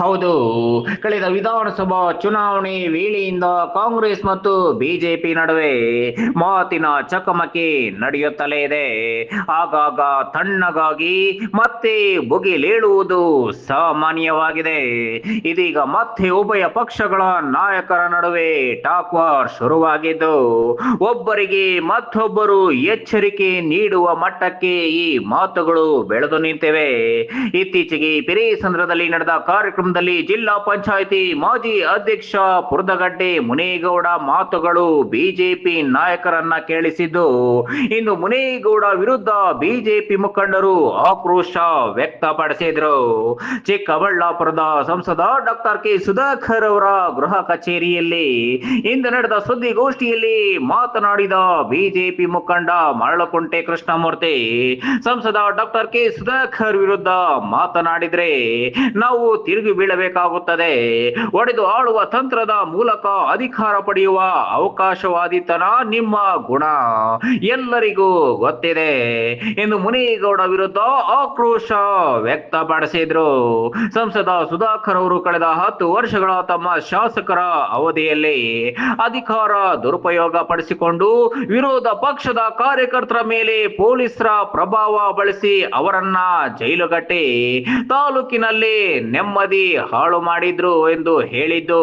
ಹೌದು. ಕಳೆದ ವಿಧಾನಸಭಾ ಚುನಾವಣೆ ವೇಳೆಯಿಂದ ಕಾಂಗ್ರೆಸ್ ಮತ್ತು ಬಿಜೆಪಿ ನಡುವೆ ಮಾತಿನ ಚಕಮಕಿ ನಡೆಯುತ್ತಲೇ ಇದೆ. ಆಗಾಗ ತಣ್ಣಗಾಗಿ ಮತ್ತೆ ಬುಗಿಲೇಳುವುದು ಸಾಮಾನ್ಯವಾಗಿದೆ. ಇದೀಗ ಮತ್ತೆ ಉಭಯ ಪಕ್ಷಗಳ ನಾಯಕರ ನಡುವೆ ಟಾಕ್ ವಾರ್ ಶುರುವಾಗಿದ್ದು, ಒಬ್ಬರಿಗೆ ಮತ್ತೊಬ್ಬರು ಎಚ್ಚರಿಕೆ ನೀಡುವ ಮಟ್ಟಕ್ಕೆ ಈ ಮಾತುಗಳು ಬೆಳೆದು ನಿಂತಿವೆ. ಇತ್ತೀಚೆಗೆ ಪಿರೇಸಂದ್ರದಲ್ಲಿ ನಡೆದ ಕಾರ್ಯಕ್ರಮದಲ್ಲಿ ಜಿಲ್ಲಾ ಪಂಚಾಯಿತಿ ಮಾಜಿ ಅಧ್ಯಕ್ಷ ಪುರದಗಡ್ಡೆ ಮುನೇಗೌಡ ಮಾತುಗಳು ಬಿಜೆಪಿ ನಾಯಕರನ್ನ ಕೇಳಿಸಿದ್ದು, ಇನ್ನು ಮುನೇಗೌಡ ವಿರುದ್ಧ ಬಿಜೆಪಿ ಮುಖಂಡರು ಆಕ್ರೋಶ ವ್ಯಕ್ತಪಡಿಸಿದ್ರು. ಚಿಕ್ಕಬಳ್ಳಾಪುರದ ಸಂಸದ ಡಾಕ್ಟರ್ ಕೆ ಸುಧಾಕರ್ ಅವರ ಗೃಹ ಕಚೇರಿಯಲ್ಲಿ ಇಂದು ನಡೆದ ಸುದ್ದಿಗೋಷ್ಠಿಯಲ್ಲಿ ಮಾತನಾಡಿದ ಬಿಜೆಪಿ ಮುಖಂಡ ಮರಳಕುಂಟೆ ಕೃಷ್ಣಮೂರ್ತಿ, ಸಂಸದ ಡಾಕ್ಟರ್ ಕೆ ಸುಧಾಕರ್ ವಿರುದ್ಧ ಮಾತನಾಡಿದ್ರೆ, ನಾವು ತಿರುಗಿ ಬೀಳಬೇಕಾಗುತ್ತದೆ. ಒಡೆದು ಆಳುವ ತಂತ್ರದ ಮೂಲಕ ಅಧಿಕಾರ ಪಡೆಯುವ ಅವಕಾಶವಾದಿತನ ನಿಮ್ಮ ಗುಣ. ಎಲ್ಲರಿಗೂ ಗೊತ್ತಿದೆ ಎಂದು ಮುನಿಗೌಡ ವಿರುದ್ಧ ಆಕ್ರೋಶ ವ್ಯಕ್ತಪಡಿಸಿದ್ರು. ಸಂಸದ ಸುಧಾಕರ್ ಅವರು ಕಳೆದ ಹತ್ತು ವರ್ಷಗಳ ತಮ್ಮ ಶಾಸಕರ ಅವಧಿಯಲ್ಲಿ ಅಧಿಕಾರ ದುರುಪಯೋಗ ಪಡಿಸಿಕೊಂಡು ವಿರೋಧ ಪಕ್ಷದ ಕಾರ್ಯಕರ್ತರ ಮೇಲೆ ಪೊಲೀಸರ ಪ್ರಭಾವ ಬಳಸಿ ಅವರನ್ನ ಜೈಲುಗಟ್ಟಿ ತಾಲೂಕಿನಲ್ಲಿ ನೆಮ್ಮದಿ ಹಾಳು ಮಾಡಿದ್ರು ಎಂದು ಹೇಳಿದ್ದು.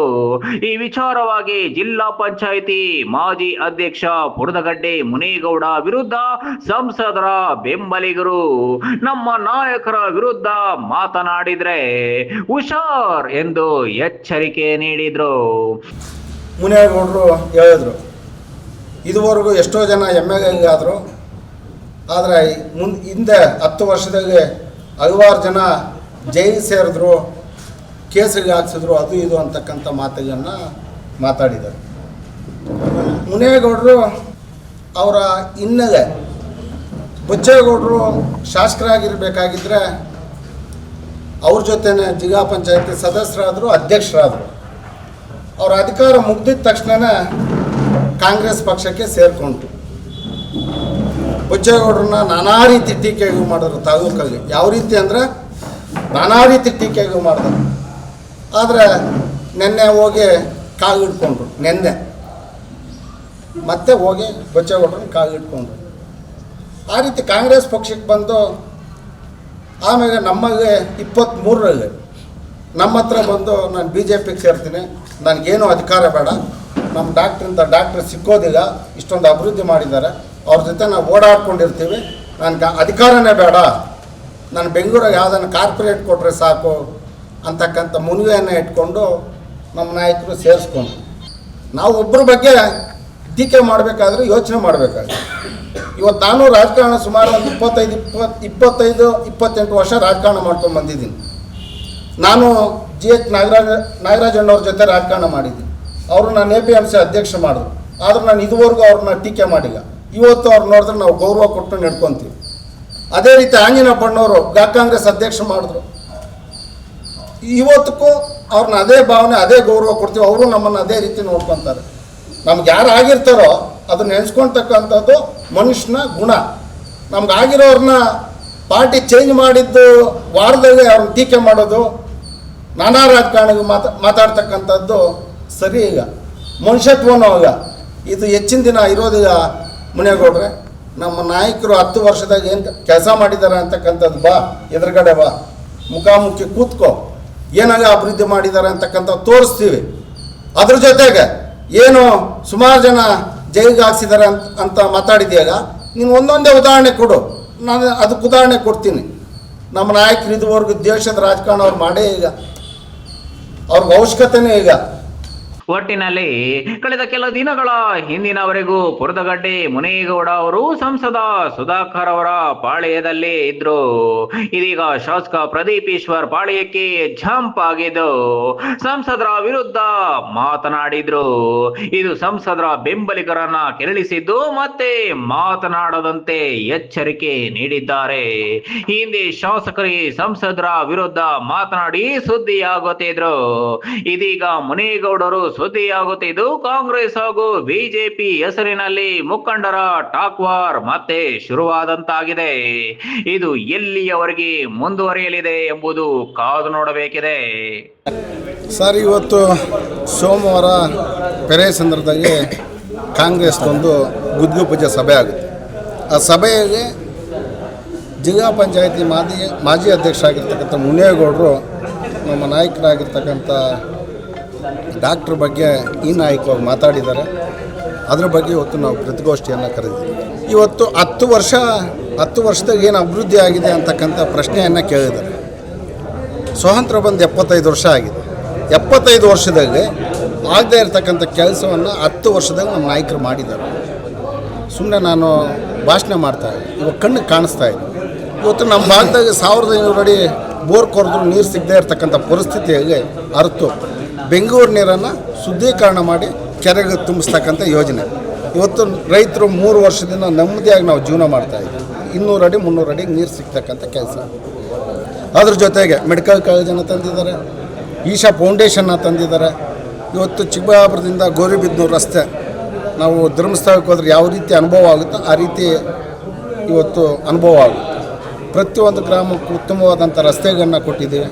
ಈ ವಿಚಾರವಾಗಿ ಜಿಲ್ಲಾ ಪಂಚಾಯಿತಿ ಮಾಜಿ ಅಧ್ಯಕ್ಷ ಪುರದಗಡ್ಡೆ ಮುನಿಗೌಡ ವಿರುದ್ಧ ಸಂಸದರ ಬೆಂಬಲಿಗರು ನಮ್ಮ ನಾಯಕರ ವಿರುದ್ಧ ಮಾತನಾಡಿದ್ರೆ ಹುಷಾರ್ ಎಂದು ಎಚ್ಚರಿಕೆ ನೀಡಿದ್ರು. ಮುನಿಗೌಡರು ಹೇಳಿದ್ರು, ಇದುವರೆಗೂ ಎಷ್ಟೋ ಜನ ಎಂ ಎಲ್ ಆದರು, ಆದರೆ ಮುಂದೆ ಹಿಂದೆ ಹತ್ತು ವರ್ಷದಾಗೆ ಹಲವಾರು ಜನ ಜೈಲು ಸೇರಿದ್ರು. ಕೇಸಿಗೆ ಹಾಕ್ಸಿದ್ರು ಅದು ಇದು ಅಂತಕ್ಕಂಥ ಮಾತುಗಳನ್ನು ಮಾತಾಡಿದ್ದಾರೆ. ಮುನೇಗೌಡರು ಅವರ ಹಿನ್ನೆಲೆ ಬುಚ್ಚೇಗೌಡರು ಶಾಸಕರಾಗಿರ್ಬೇಕಾಗಿದ್ದರೆ ಅವ್ರ ಜೊತೆನೆ ಜಿಲ್ಲಾ ಪಂಚಾಯತಿ ಸದಸ್ಯರಾದರು, ಅಧ್ಯಕ್ಷರಾದರು. ಅವರ ಅಧಿಕಾರ ಮುಗ್ದಿದ ತಕ್ಷಣನೇ ಕಾಂಗ್ರೆಸ್ ಪಕ್ಷಕ್ಕೆ ಸೇರಿಕೊಂಡ್ರು. ಬುಚ್ಚೇಗೌಡ್ರನ್ನ ನಾನಾ ರೀತಿ ಟೀಕೆಗಳು ಮಾಡಿದ್ರು ತಾಲೂಕಲ್ಲಿ. ಯಾವ ರೀತಿ ಅಂದರೆ ನಾನಾ ರೀತಿ ಟೀಕೆಗಳು ಮಾಡಿದ್ರು. ಆದರೆ ನೆನ್ನೆ ಹೋಗಿ ಕಾಲು ಇಟ್ಕೊಂಡ್ರು ನೆನ್ನೆ. ಮತ್ತೆ ಹೋಗಿ ಬಚ್ಚೇಗೌಡ್ರನ್ನ ಕಾಲು ಇಟ್ಕೊಂಡ್ರು ಆ ರೀತಿ ಕಾಂಗ್ರೆಸ್ ಪಕ್ಷಕ್ಕೆ ಬಂದು, ಆಮೇಲೆ ನಮಗೆ ಇಪ್ಪತ್ತ್ಮೂರರಲ್ಲಿ ನಮ್ಮ ಹತ್ರ ಬಂದು ನಾನು ಬಿ ಜೆ ಪಿಗೆ ಸೇರ್ತೀನಿ, ನನಗೇನು ಅಧಿಕಾರ ಬೇಡ, ನಮ್ಮ ಡಾಕ್ಟ್ರಿಂದ ಡಾಕ್ಟ್ರ್ ಸಿಕ್ಕೋದಿಲ್ಲ, ಇಷ್ಟೊಂದು ಅಭಿವೃದ್ಧಿ ಮಾಡಿದ್ದಾರೆ, ಅವ್ರ ಜೊತೆ ನಾವು ಓಡಾಡ್ಕೊಂಡಿರ್ತೀವಿ, ನನಗೆ ಅಧಿಕಾರನೇ ಬೇಡ, ನಾನು ಬೆಂಗಳೂರಿಗೆ ಯಾವುದನ್ನು ಕಾರ್ಪೊರೇಟ್ ಕೊಟ್ಟರೆ ಸಾಕು ಅಂತಕ್ಕಂಥ ಮುನಿವೆಯನ್ನು ಇಟ್ಕೊಂಡು ನಮ್ಮ ನಾಯಕರು ಸೇರಿಸ್ಕೊಂಡು ನಾವು ಒಬ್ಬರ ಬಗ್ಗೆ ಟೀಕೆ ಮಾಡಬೇಕಾದ್ರೆ ಯೋಚನೆ ಮಾಡಬೇಕಾಗುತ್ತೆ ಇವತ್ತು ನಾನು ರಾಜಕಾರಣ ಸುಮಾರು ಒಂದು ಇಪ್ಪತ್ತೈದು, ಇಪ್ಪತ್ತು, ಇಪ್ಪತ್ತೈದು, ಇಪ್ಪತ್ತೆಂಟು ವರ್ಷ ರಾಜಕಾರಣ ಮಾಡ್ಕೊಂಡು ಬಂದಿದ್ದೀನಿ. ನಾನು ಜಿ ಎಚ್ ನಾಗರಾಜ ನಾಗರಾಜಣ್ಣವ್ರ ಜೊತೆ ರಾಜಕಾರಣ ಮಾಡಿದ್ದೀನಿ. ಅವರು ನಾನು ಎ ಪಿ ಎಂ ಸಿ ಅಧ್ಯಕ್ಷ ಮಾಡಿದ್ರು. ಆದರೂ ನಾನು ಇದುವರೆಗೂ ಅವ್ರನ್ನ ಟೀಕೆ ಮಾಡಿಲ್ಲ. ಇವತ್ತು ಅವ್ರು ನೋಡಿದ್ರೆ ನಾವು ಗೌರವ ಕೊಟ್ಟು ನಡ್ಕೊತೀವಿ. ಅದೇ ರೀತಿ ಆಂಜನಪ್ಪಣ್ಣವರು ಬ್ಲಾಕ್ ಕಾಂಗ್ರೆಸ್ ಅಧ್ಯಕ್ಷ ಮಾಡಿದ್ರು. ಇವತ್ತಕ್ಕೂ ಅವ್ರನ್ನ ಅದೇ ಭಾವನೆ, ಅದೇ ಗೌರವ ಕೊಡ್ತೀವಿ. ಅವರು ನಮ್ಮನ್ನು ಅದೇ ರೀತಿ ನೋಡ್ಕೊತಾರೆ. ನಮ್ಗೆ ಯಾರು ಆಗಿರ್ತಾರೋ ಅದನ್ನ ನೆನೆಸ್ಕೊಳ್ತಕ್ಕಂಥದ್ದು ಮನುಷ್ಯನ ಗುಣ. ನಮ್ಗೆ ಆಗಿರೋರನ್ನ ಪಾರ್ಟಿ ಚೇಂಜ್ ಮಾಡಿದ್ದು ವಾರದಲ್ಲಿ ಅವ್ರನ್ನ ಟೀಕೆ ಮಾಡೋದು, ನಾನಾ ರಾಜಕಾರಣಿಗೆ ಮಾತಾ, ಮಾತಾಡ್ತಕ್ಕಂಥದ್ದು ಸರಿ ಈಗ. ಮನುಷ್ಯತ್ವನೂ ಈಗ. ಇದು ಹೆಚ್ಚಿನ ದಿನ ಇರೋದೀಗ ಮುನೇಗೌಡ್ರೆ ನಮ್ಮ ನಾಯಕರು ಹತ್ತು ವರ್ಷದಾಗ ಏನು ಕೆಲಸ ಮಾಡಿದ್ದಾರೆ ಅಂತಕ್ಕಂಥದ್ದು ಬಾ, ಎದುರುಗಡೆ ಬಾ. ಮುಖಾಮುಖಿ ಕೂತ್ಕೋ. ಏನಾಗ ಅಭಿವೃದ್ಧಿ ಮಾಡಿದ್ದಾರೆ ಅಂತಕ್ಕಂಥ ತೋರಿಸ್ತೀವಿ. ಅದ್ರ ಜೊತೆಗೆ ಏನು ಸುಮಾರು ಜನ ಜೈಲಿಗೆ ಹಾಕ್ಸಿದ್ದಾರೆ ಅಂತ ಅಂತ ಮಾತಾಡಿದ್ದೀಯಾಗ ನೀನು ಒಂದೊಂದೇ ಉದಾಹರಣೆ ಕೊಡು. ನಾನು ಅದಕ್ಕೆ ಉದಾಹರಣೆ ಕೊಡ್ತೀನಿ. ನಮ್ಮ ನಾಯಕರು ಇದುವರೆಗೂ ದೇಶದ ರಾಜಕಾರಣ ಅವ್ರು ಮಾಡೇ ಈಗ. ಅವ್ರಿಗೆ ಅವಶ್ಯಕತೆನೇ ಈಗ. ಒಟ್ಟಿನಲ್ಲಿ ಕಳೆದ ಕೆಲ ದಿನಗಳ ಹಿಂದಿನವರೆಗೂ ಪುರದಗಡ್ಡೆ ಮುನೇಗೌಡ ಅವರು ಸಂಸದ ಸುಧಾಕರ್ ಅವರ ಪಾಳೆಯದಲ್ಲಿ ಇದ್ರು. ಇದೀಗ ಶಾಸಕ ಪ್ರದೀಪ್ ಈಶ್ವರ್ ಪಾಳೆಯಕ್ಕೆ ಜಂಪ್ ಆಗಿದ್ದು ಸಂಸದರ ವಿರುದ್ಧ ಮಾತನಾಡಿದ್ರು. ಇದು ಸಂಸದರ ಬೆಂಬಲಿಗರನ್ನ ಕೆರಳಿಸಿದ್ದು ಮತ್ತೆ ಮಾತನಾಡದಂತೆ ಎಚ್ಚರಿಕೆ ನೀಡಿದ್ದಾರೆ. ಹಿಂದೆ ಶಾಸಕರಿಗೆ ಸಂಸದರ ವಿರುದ್ಧ ಮಾತನಾಡಿ ಸುದ್ದಿಯಾಗುತ್ತಿದ್ರು. ಇದೀಗ ಮುನೇಗೌಡರು ಸುದ್ದಿಯಾಗುತ್ತಿದ್ದು ಕಾಂಗ್ರೆಸ್ ಹಾಗೂ ಬಿಜೆಪಿ ಹೆಸರಿನಲ್ಲಿ ಮುಖಂಡರ ಟಾಕ್ ವಾರ್ ಮತ್ತೆ ಶುರುವಾದಂತಾಗಿದೆ. ಇದು ಎಲ್ಲಿಯವರೆಗೆ ಮುಂದುವರಿಯಲಿದೆ ಎಂಬುದು ಕಾದು ನೋಡಬೇಕಿದೆ. ಸರ್, ಇವತ್ತು ಸೋಮವಾರ ಪೆರೆ ಸಂದರ್ಭದಲ್ಲಿ ಕಾಂಗ್ರೆಸ್ಗೊಂದು ಗುದ್ಗು ಪೂಜೆ ಸಭೆ ಆಗುತ್ತೆ. ಆ ಸಭೆಯಲ್ಲಿ ಜಿಲ್ಲಾ ಪಂಚಾಯತಿ ಮಾಜಿ ಮಾಜಿ ಅಧ್ಯಕ್ಷರಾಗಿರ್ತಕ್ಕಂಥ ಮುನೇಗೌಡರು ನಮ್ಮ ನಾಯಕರಾಗಿರ್ತಕ್ಕಂಥ ಡಾಕ್ಟ್ರ್ ಬಗ್ಗೆ ಈ ನಾಯಕವಾಗಿ ಮಾತಾಡಿದ್ದಾರೆ. ಅದ್ರ ಬಗ್ಗೆ ಇವತ್ತು ನಾವು ಪ್ರತಿಗೋಷ್ಠಿಯನ್ನು ಕರೆದಿದ್ದೀವಿ. ಇವತ್ತು ಹತ್ತು ವರ್ಷ, ಹತ್ತು ವರ್ಷದಾಗ ಏನು ಅಭಿವೃದ್ಧಿ ಆಗಿದೆ ಅಂತಕ್ಕಂಥ ಪ್ರಶ್ನೆಯನ್ನು ಕೇಳಿದ್ದಾರೆ. ಸ್ವಾತಂತ್ರ್ಯ ಬಂದು ಎಪ್ಪತ್ತೈದು ವರ್ಷ ಆಗಿದೆ. ಎಪ್ಪತ್ತೈದು ವರ್ಷದಲ್ಲಿ ಆಗದೇ ಇರತಕ್ಕಂಥ ಕೆಲಸವನ್ನು ಹತ್ತು ವರ್ಷದಾಗ ನಮ್ಮ ನಾಯಕರು ಮಾಡಿದ್ದಾರೆ. ಸುಮ್ಮನೆ ನಾನು ಭಾಷಣ ಮಾಡ್ತಾ ಇದ್ದೆ. ಇವಾಗ ಕಣ್ಣು ಕಾಣಿಸ್ತಾ ಇದೆ. ಇವತ್ತು ನಮ್ಮ ಭಾಗದಾಗ ಸಾವಿರದ ಐನೂರು ಅಡಿ ಬೋರ್ ಕೊರೆದ್ರು ನೀರು ಸಿಗದೇ ಇರತಕ್ಕಂಥ ಪರಿಸ್ಥಿತಿಯಲ್ಲಿ ಅರ್ತು ಬೆಂಗಳೂರು ನೀರನ್ನು ಶುದ್ಧೀಕರಣ ಮಾಡಿ ಕೆರೆಗೆ ತುಂಬಿಸ್ತಕ್ಕಂಥ ಯೋಜನೆ. ಇವತ್ತು ರೈತರು ಮೂರು ವರ್ಷದಿಂದ ನೆಮ್ಮದಿಯಾಗಿ ನಾವು ಜೀವನ ಮಾಡ್ತಾಯಿದ್ದೀವಿ ಇನ್ನೂರು ಅಡಿ, ಮುನ್ನೂರು ಅಡಿಗೆ ನೀರು ಸಿಗ್ತಕ್ಕಂಥ ಕೆಲಸ. ಅದ್ರ ಜೊತೆಗೆ ಮೆಡಿಕಲ್ ಕಾಲೇಜನ್ನು ತಂದಿದ್ದಾರೆ, ಈಶಾ ಫೌಂಡೇಶನ್ನ ತಂದಿದ್ದಾರೆ. ಇವತ್ತು ಚಿಕ್ಕಬಳ್ಳಾಪುರದಿಂದ ಗೌರಿಬಿದ್ನೂರು ರಸ್ತೆ. ನಾವು ಧರ್ಮಸ್ಥಳಕ್ಕೆ ಹೋದ್ರೆ ಯಾವ ರೀತಿ ಅನುಭವ ಆಗುತ್ತೋ ಆ ರೀತಿ ಇವತ್ತು ಅನುಭವ ಆಗುತ್ತೆ. ಪ್ರತಿಯೊಂದು ಗ್ರಾಮಕ್ಕೂ ಉತ್ತಮವಾದಂಥ ರಸ್ತೆಗಳನ್ನ ಕೊಟ್ಟಿದ್ದೀವಿ.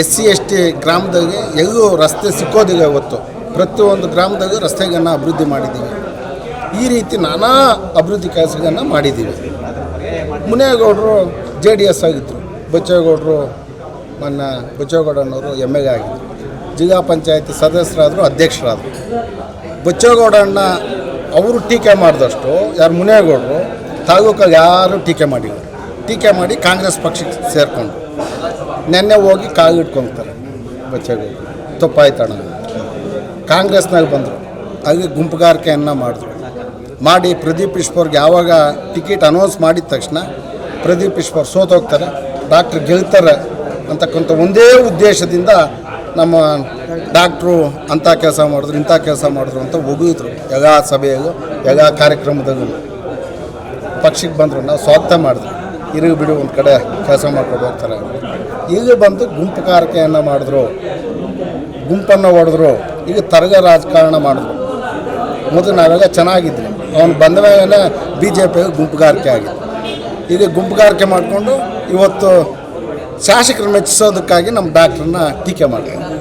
ಎಸ್ ಸಿ, ಎಸ್ ಟಿ ಗ್ರಾಮದಾಗೆ ಎಲ್ಲೂ ರಸ್ತೆ ಸಿಕ್ಕೋದಿಲ್ಲ ಇವತ್ತು. ಪ್ರತಿಯೊಂದು ಗ್ರಾಮದಾಗೂ ರಸ್ತೆಗಳನ್ನು ಅಭಿವೃದ್ಧಿ ಮಾಡಿದ್ದೀವಿ. ಈ ರೀತಿ ನಾನಾ ಅಭಿವೃದ್ಧಿ ಕೆಲಸಗಳನ್ನು ಮಾಡಿದ್ದೀವಿ. ಮುನೇಗೌಡರು ಜೆ ಡಿ ಎಸ್ ಆಗಿದ್ದರು ಬಚ್ಚೇಗೌಡರು ಮೊನ್ನೆ ಬಚ್ಚೇಗೌಡನವರು ಎಂ ಎಲ್ ಆಗಿದ್ದರು ಜಿಲ್ಲಾ ಪಂಚಾಯತಿ ಸದಸ್ಯರಾದರು, ಅಧ್ಯಕ್ಷರಾದರು. ಬಚ್ಚೇಗೌಡಣ್ಣ ಅವರು ಟೀಕೆ ಮಾಡಿದಷ್ಟು, ಯಾರು ಮುನೇಗೌಡರು ತಾಲೂಕಲ್ಲಿ ಯಾರು ಟೀಕೆ ಮಾಡಿಲ್ಲ. ಟೀಕೆ ಮಾಡಿ ಕಾಂಗ್ರೆಸ್ ಪಕ್ಷಕ್ಕೆ ಸೇರಿಕೊಂಡು ನೆನ್ನೆ ಹೋಗಿ ಕಾಲು ಇಟ್ಕೊಳ್ತಾರೆ ಬಚ್ಚೇಗೌಡರು ತಪ್ಪಾಯ್ತಣ್ಣ. ಕಾಂಗ್ರೆಸ್ನಾಗ ಬಂದರು. ಅಲ್ಲಿ ಗುಂಪುಗಾರಿಕೆಯನ್ನು ಮಾಡಿದ್ರು. ಮಾಡಿ ಪ್ರದೀಪ್ ಈಶ್ವರ್ಗೆ ಯಾವಾಗ ಟಿಕೆಟ್ ಅನೌನ್ಸ್ ಮಾಡಿದ ತಕ್ಷಣ ಪ್ರದೀಪ್ ಈಶ್ವರ್ ಸೋತೋಗ್ತಾರೆ ಡಾಕ್ಟ್ರ್ ಗೆಲ್ತಾರೆ ಅಂತಕ್ಕಂಥ ಒಂದೇ ಉದ್ದೇಶದಿಂದ ನಮ್ಮ ಡಾಕ್ಟ್ರು ಅಂಥ ಕೆಲಸ ಮಾಡಿದ್ರು, ಇಂಥ ಕೆಲಸ ಮಾಡಿದ್ರು ಅಂತ ಒಗಿದ್ರು. ಎಲ್ಲ ಸಭೆಯಲ್ಲೂ ಎಲ್ಲ ಕಾರ್ಯಕ್ರಮದಲ್ಲೂ. ಪಕ್ಷಕ್ಕೆ ಬಂದರು. ನಾವು ಸ್ವಾಗತ ಮಾಡಿದ್ರು. ಇರು ಬಿಡು, ಒಂದು ಕಡೆ ಕೆಲಸ ಮಾಡ್ಕೊಂಡು ಹೋಗ್ತಾರೆ ಈಗ ಬಂದು ಗುಂಪುಗಾರಿಕೆಯನ್ನು ಮಾಡಿದ್ರು. ಗುಂಪನ್ನು ಹೊಡೆದ್ರು. ಈಗ ತರಗ ರಾಜಕಾರಣ ಮಾಡಿದ್ರು. ಮೊದಲು ನಾವೆಲ್ಲ ಚೆನ್ನಾಗಿದ್ವಿ. ಅವನು ಬಂದ ಮೇಲೆ ಬಿ ಜೆ ಪಿಗೆ ಗುಂಪುಗಾರಿಕೆ ಆಗಿತ್ತು. ಈಗ ಗುಂಪುಗಾರಿಕೆ ಮಾಡಿಕೊಂಡು ಇವತ್ತು ಶಾಸಕರು ಮೆಚ್ಚಿಸೋದಕ್ಕಾಗಿ ನಮ್ಮ ಡಾಕ್ಟ್ರನ್ನ ಟೀಕೆ ಮಾಡ್ತಾರೆ.